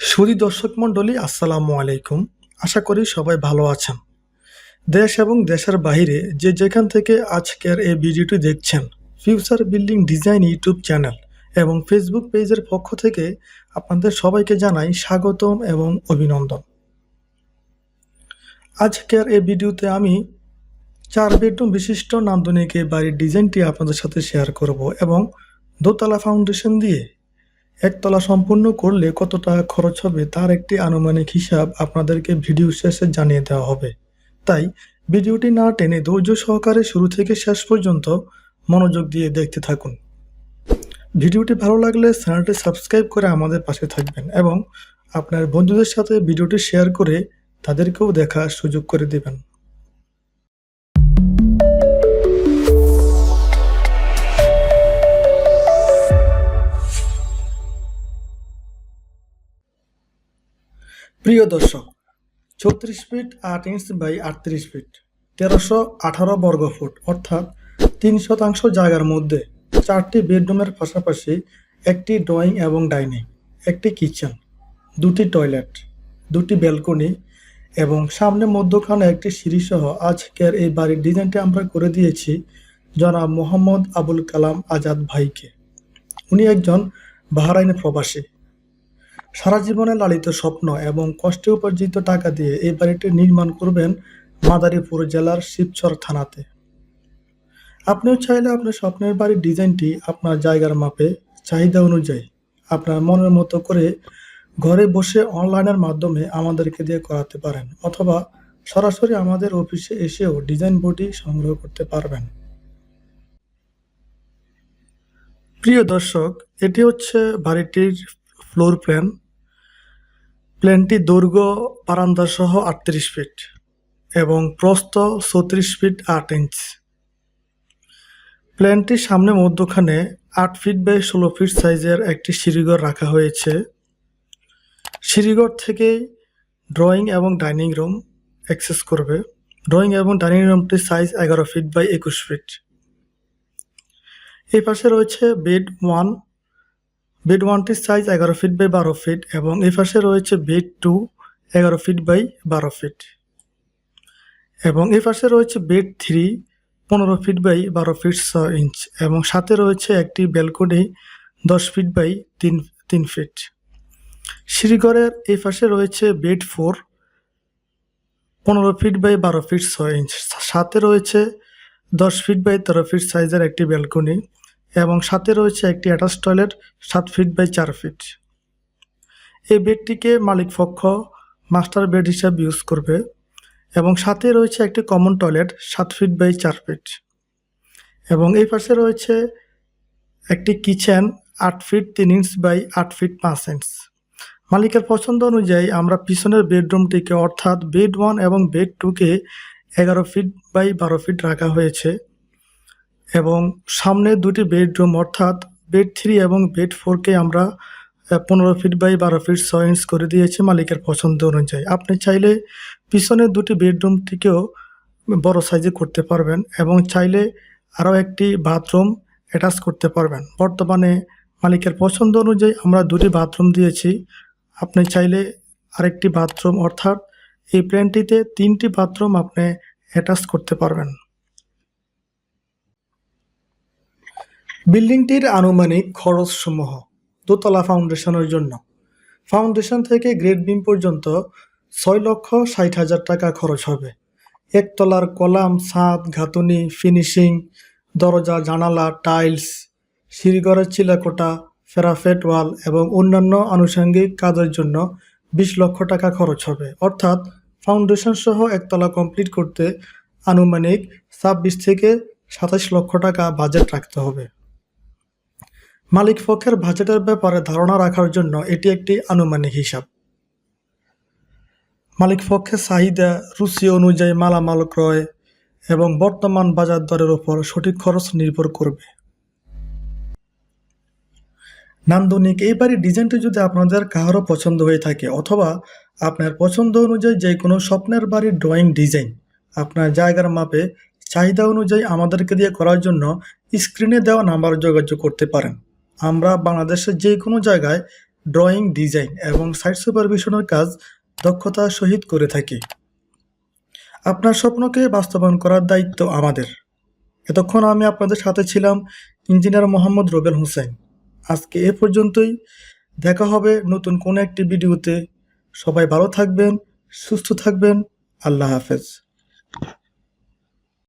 সুধী দর্শক মণ্ডলী, আসসালামু আলাইকুম। আশা করি সবাই ভালো আছেন। দেশ এবং দেশের বাইরে যে যেখান থেকে আজকের এই ভিডিওটি দেখছেন, future building design YouTube channel এবং ফেসবুক পেজের পক্ষ থেকে আপনাদের সবাইকে জানাই স্বাগতম এবং অভিনন্দন। আজকের এই ভিডিওতে আমি চার বেডরুম বিশিষ্ট নান্দনিক বাড়ির ডিজাইনটি আপনাদের সাথে শেয়ার করব এবং দোতলা ফাউন্ডেশন দিয়ে একতলা সম্পূর্ণ করলে কত টাকা খরচ হবে তার একটি আনুমানিক হিসাব আপনাদেরকে ভিডিও শেষে জানিয়ে দেওয়া হবে। তাই ভিডিওটি না টেনে ধৈর্য সহকারে শুরু থেকে শেষ পর্যন্ত মনোযোগ দিয়ে দেখতে থাকুন। ভিডিওটি ভালো লাগলে চ্যানেলটি সাবস্ক্রাইব করে আমাদের পাশে থাকবেন এবং আপনার বন্ধুদের সাথে ভিডিওটি শেয়ার করে তাদেরকেও দেখার সুযোগ করে দেবেন। প্রিয় দর্শক চৌত্রিশ ফিট আট ইঞ্চ বাই আটত্রিশ ফিট, তেরোশো আঠারো বর্গ ফুট, অর্থাৎ তিন শতাংশ জায়গার মধ্যে চারটি বেডরুমের পাশাপাশি একটি ড্রয়িং এবং ডাইনিং, একটি কিচেন, দুটি টয়লেট, দুটি ব্যালকনি এবং সামনে মধ্যখানে একটি সিঁড়িসহ আজকের এই বাড়ির ডিজাইনটি আমরা করে দিয়েছি জনাব মোহাম্মদ আবুল কালাম আজাদ ভাইকে। উনি একজন বাহারাইন প্রবাসী। সারা জীবনে লালিত স্বপ্ন এবং কষ্টে উপার্জিত টাকা দিয়ে এই বাড়িটি নির্মাণ করবেন মাদারীপুর জেলার শিবচর থানাতে। আপনিও চাইলে আপনার স্বপ্নের বাড়ির ডিজাইনটি আপনার জায়গার মাপে, চাহিদা অনুযায়ী আপনার মনের মতো করে ঘরে বসে অনলাইনের মাধ্যমে আমাদেরকে দিয়ে করাতে পারেন অথবা সরাসরি আমাদের অফিসে এসেও ডিজাইন বডি সংগ্রহ করতে পারবেন। প্রিয় দর্শক, এটি হচ্ছে বাড়িটির ফ্লোর প্ল্যান। প্ল্যানটি দৈর্ঘ্য বারান্দা সহ আটত্রিশ ফিট এবং প্রস্থ চৌত্রিশ ফিট আট ইঞ্চ। প্ল্যানটির সামনে মধ্যখানে আট ফিট বাই ষোলো ফিট সাইজের একটি সিঁড়িঘর রাখা হয়েছে। সিঁড়িঘর থেকে ড্রয়িং এবং ডাইনিং রুম অ্যাক্সেস করবে। ড্রয়িং এবং ডাইনিং রুমটির সাইজ এগারো ফিট বাই একুশ ফিট। এই পাশে রয়েছে বেড ওয়ান বেড ওয়ানটির সাইজ এগারো ফিট বাই বারো ফিট এবং এই পাশে রয়েছে বেড টু এগারো ফিট বাই বারো ফিট এবং এই পাশে রয়েছে বেড থ্রি পনেরো ফিট বাই বারো ফিট ছ ইঞ্চ এবং সাথে রয়েছে একটি ব্যালকনি দশ ফিট বাই তিন তিন ফিট সিঁড়িঘরের এই পাশে রয়েছে বেড ফোর পনেরো ফিট বাই বারো ফিট ছ ইঞ্চ সাথে রয়েছে দশ ফিট বাই তেরো ফিট সাইজের একটি ব্যালকনি এবং সাথে রয়েছে একটি অ্যাটাচ টয়লেট সাত ফিট বাই চার ফিট। এই বেডটিকে মালিক পক্ষ, মাস্টার বেড হিসাবে ইউজ করবে এবং সাথে রয়েছে একটি কমন টয়লেট সাত ফিট বাই চার ফিট। এবং এই পাশে রয়েছে একটি কিচেন আট ফিট তিন ইঞ্চ বাই আট ফিট পাঁচ ইঞ্চ মালিকের পছন্দ অনুযায়ী আমরা পিছনের বেডরুমটিকে অর্থাৎ বেড ওয়ান এবং বেড টুকে এগারো ফিট বাই বারো ফিট রাখা হয়েছে। এবং সামনে দুটি বেডরুম, অর্থাৎ বেড থ্রি এবং বেড ফোরকে আমরা পনেরো ফিট বাই বারো ফিট ছয় ইঞ্চ করে দিয়েছি মালিকের পছন্দ অনুযায়ী। আপনি চাইলে পিছনের দুটি বেডরুমটিকেও বড় সাইজে করতে পারবেন এবং চাইলে আরও একটি বাথরুম অ্যাটাচ করতে পারবেন। বর্তমানে মালিকের পছন্দ অনুযায়ী আমরা দুটি বাথরুম দিয়েছি। আপনি চাইলে আরেকটি বাথরুম, অর্থাৎ এই প্ল্যানটিতে তিনটি বাথরুম আপনি অ্যাটাচ করতে পারবেন। বিল্ডিংটির আনুমানিক খরচসমূহ দোতলা ফাউন্ডেশনের জন্য। ফাউন্ডেশন থেকে গ্রেড বিম পর্যন্ত ছয় লক্ষ ষাট হাজার টাকা খরচ হবে। একতলার কলাম, ছাদ, ঘাতুনি, ফিনিশিং, দরজা, জানালা, টাইলস, সিঁড়িঘরের চিলাকোটা, ফেরাফেট ওয়াল এবং অন্যান্য আনুষঙ্গিক কাজের জন্য বিশ লক্ষ টাকা খরচ হবে। অর্থাৎ ফাউন্ডেশন সহ একতলা কমপ্লিট করতে আনুমানিক ছাব্বিশ থেকে সাতাশ লক্ষ টাকা বাজেট রাখতে হবে। মালিক পক্ষের বাজেটের ব্যাপারে ধারণা রাখার জন্য এটি একটি আনুমানিক হিসাব। মালিক পক্ষের চাহিদা, রুচি অনুযায়ী মালামাল ক্রয় এবং বর্তমান বাজার দরের উপর সঠিক খরচ নির্ভর করবে। নান্দনিক, এই বাড়ির ডিজাইনটি যদি আপনাদের কারও পছন্দ হয়ে থাকে অথবা আপনার পছন্দ অনুযায়ী যে কোনো স্বপ্নের বাড়ির ড্রয়িং ডিজাইন আপনার জায়গার মাপে চাহিদা অনুযায়ী আমাদেরকে দিয়ে করার জন্য স্ক্রিনে দেওয়া নাম্বার যোগাযোগ করতে পারেন। আমরা বাংলাদেশের যে কোনো জায়গায় ড্রয়িং ডিজাইন এবং সাইট সুপারভিশনের কাজ দক্ষতার সহিত করে থাকি। আপনার স্বপ্নকে বাস্তবায়ন করার দায়িত্ব আমাদের। এতক্ষণ আমি আপনাদের সাথে ছিলাম ইঞ্জিনিয়ার মোহাম্মদ রবেল হোসেন। আজকে এ পর্যন্তই। দেখা হবে নতুন কোনো একটি ভিডিওতে। সবাই ভালো থাকবেন, সুস্থ থাকবেন। আল্লাহ হাফেজ।